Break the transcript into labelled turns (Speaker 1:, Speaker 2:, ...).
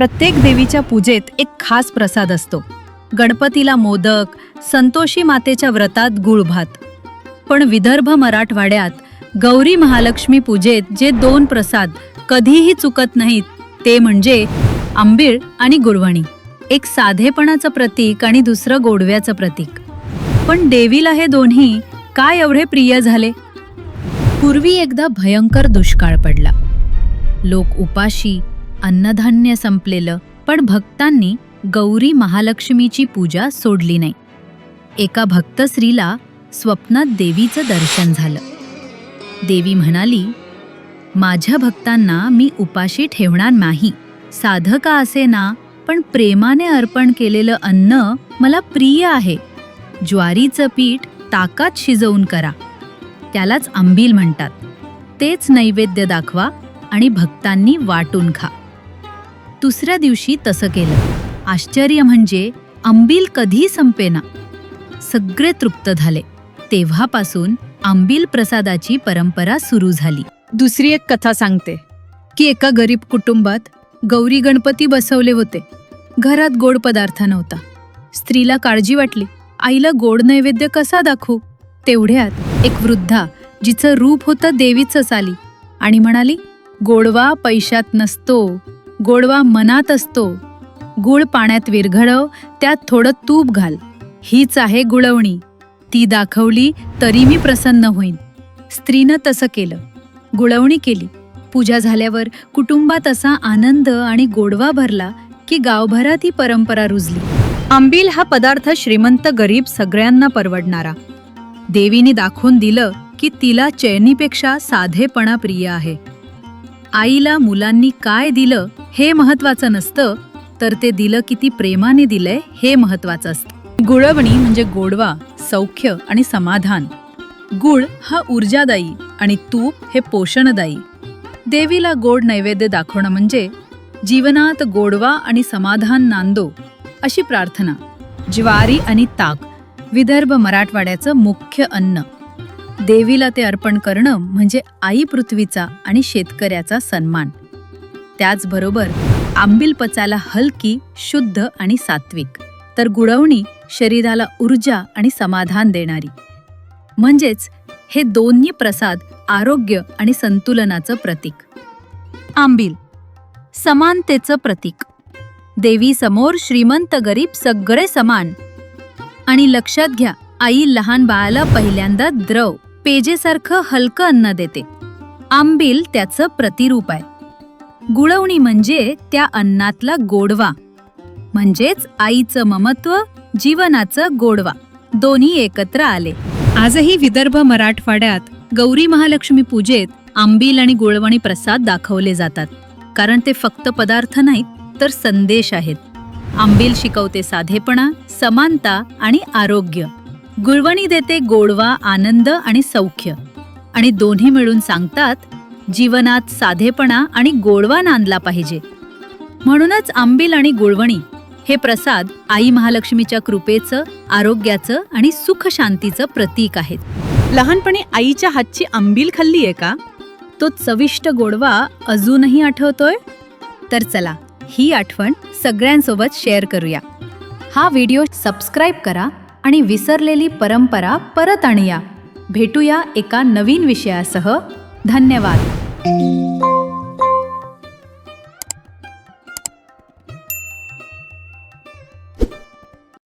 Speaker 1: प्रत्येक देवीच्या पूजेत एक खास प्रसाद असतो. गणपतीला मोदक संतोषी मातेच्या व्रतात गुळभात पण विदर्भ मराठवाड्यात गौरी महालक्ष्मी पूजेत जे दोन प्रसाद कधीही चुकत नाहीत ते म्हणजे आंबीळ आणि गुळवणी एक साधेपणाचं प्रतीक आणि दुसरं गोडव्याचं प्रतीक. पण देवीला हे दोन्ही काय एवढे प्रिय झाले? पूर्वी एकदा भयंकर दुष्काळ पडला. लोक उपाशी अन्नधान्य संपलेलं पण भक्तांनी गौरी महालक्ष्मीची पूजा सोडली नाही. एका भक्त स्त्रीला स्वप्नात देवीचं दर्शन झालं. देवी म्हणाली माझ्या भक्तांना मी उपाशी ठेवणार नाही. साधका असे ना पण प्रेमाने अर्पण केलेलं अन्न मला प्रिय आहे. ज्वारीचं पीठ ताकात शिजवून करा. त्यालाच आंबील म्हणतात. तेच नैवेद्य दाखवा आणि भक्तांनी वाटून खा. दुसऱ्या दिवशी तसं केलं. आश्चर्य म्हणजे आंबील कधी संपेना. सगळे तृप्त झाले. तेव्हापासून आंबील प्रसादाची परंपरा सुरू झाली. दुसरी एक कथा सांगते. की एका गरीब कुटुंबात गौरी गणपती बसवले होते. घरात गोड पदार्थ नव्हता. स्त्रीला काळजी वाटली. आईला गोड नैवेद्य कसा दाखवू? तेवढ्यात एक वृद्धा जिचं रूप होतं देवीचंच आली आणि म्हणाली गोडवा पैशात नसतो. गोडवा मनात असतो. गुळ पाण्यात विरघळव त्यात थोडं तूप घाल. हीच आहे गुळवणी. ती दाखवली तरी मी प्रसन्न होईन. स्त्रीनं तसं केलं. गुळवणी केली. पूजा झाल्यावर कुटुंबात असा आनंद आणि गोडवा भरला की गावभरात ही परंपरा रुजली. आंबील हा पदार्थ श्रीमंत गरीब सगळ्यांना परवडणारा. देवीने दाखवून दिलं की तिला चैनीपेक्षा साधेपणा प्रिय आहे. आईला मुलांनी काय दिलं हे महत्वाचं नसतं तर ते दिलं किती प्रेमाने दिलंय हे महत्वाचं असतं. गुळवणी म्हणजे गोडवा सौख्य आणि समाधान. गुळ हा ऊर्जादायी आणि तूप हे पोषणदायी. देवीला गोड नैवेद्य दाखवणं म्हणजे जीवनात गोडवा आणि समाधान नांदो अशी प्रार्थना. ज्वारी आणि ताक विदर्भ मराठवाड्याचं मुख्य अन्न. देवीला ते अर्पण करणं म्हणजे आई पृथ्वीचा आणि शेतकऱ्याचा सन्मान. त्याचबरोबर आंबील पचाला हलकी शुद्ध आणि सात्विक. तर गुळवणी शरीराला ऊर्जा आणि समाधान देणारी. म्हणजेच हे दोन्ही प्रसाद आरोग्य आणि संतुलनाचं प्रतीक. आंबील समानतेचं प्रतीक. देवी समोर श्रीमंत गरीब सगळे समान. आणि लक्षात घ्या आई लहान बाळाला पहिल्यांदा द्रव. पेजेसारखं हलकं अन्न देते. आंबील त्याचं प्रतिरूप आहे. गुळवणी म्हणजे त्या अन्नातला गोडवा. म्हणजेच आईचं ममत्व जीवनाचं गोडवा. दोन्ही एकत्र आले. आजही विदर्भ मराठवाड्यात गौरी महालक्ष्मी पूजेत आंबील आणि गुळवणी प्रसाद दाखवले जातात. कारण ते फक्त पदार्थ नाहीत तर संदेश आहेत. आंबील शिकवते साधेपणा समानता आणि आरोग्य. गुळवणी देते गोडवा आनंद आणि सौख्य. आणि दोन्ही मिळून सांगतात जीवनात साधेपणा आणि गोडवा नांदला पाहिजे. म्हणूनच आंबील आणि गुळवणी हे प्रसाद आई महालक्ष्मीच्या कृपेचं आरोग्याचं आणि सुख शांतीचं प्रतीक आहेत. लहानपणी आईच्या हातची आंबील खाल्ली आहे का? तो चविष्ट गोडवा अजूनही आठवतोय? तर चला ही आठवण सगळ्यांसोबत शेअर करूया. हा व्हिडिओ सबस्क्राईब करा आणि विसरलेली परंपरा परत आणूया. भेटूया एका नवीन विषयासह. धन्यवाद.